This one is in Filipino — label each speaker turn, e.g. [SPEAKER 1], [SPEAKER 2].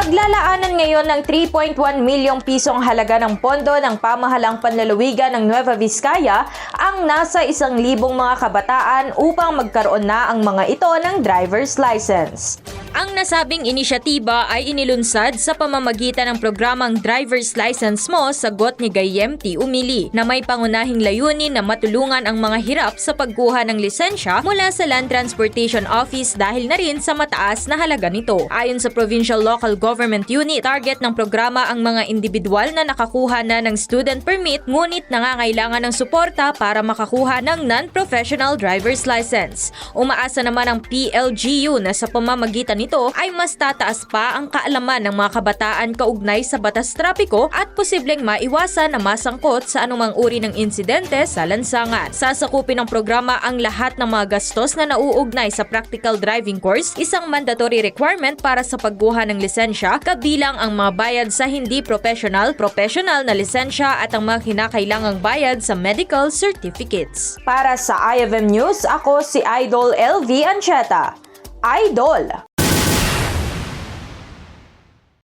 [SPEAKER 1] Paglalaanan ngayon ng 3.1 milyong pisong halaga ng pondo ng pamahalang panlalawigan ng Nueva Vizcaya ang nasa isang libong mga kabataan upang magkaroon na ang mga ito ng driver's license. Ang nasabing inisyatiba ay inilunsad sa pamamagitan ng programang Driver's License Mo sagot ni Gayem T. Umili na may pangunahing layunin na matulungan ang mga hirap sa pagkuha ng lisensya mula sa Land Transportation Office dahil na rin sa mataas na halaga nito. Ayon sa Provincial Local Government Unit, target ng programa ang mga individual na nakakuha na ng student permit ngunit nangangailangan ng suporta para makakuha ng non-professional driver's license. Umaasa naman ang PLGU na sa pamamagitan nito ay mas tataas pa ang kaalaman ng mga kabataan kaugnay sa batas trapiko at posibleng maiwasan na masangkot sa anumang uri ng insidente sa lansangan. Sasakupin ng programa ang lahat ng mga gastos na nauugnay sa practical driving course, isang mandatory requirement para sa pagkuha ng lisensya, kabilang ang mga bayad sa hindi professional, professional na lisensya at ang mga kinakailangang bayad sa medical certificates. Para sa IFM News, ako si Idol LV Ancheta. Idol!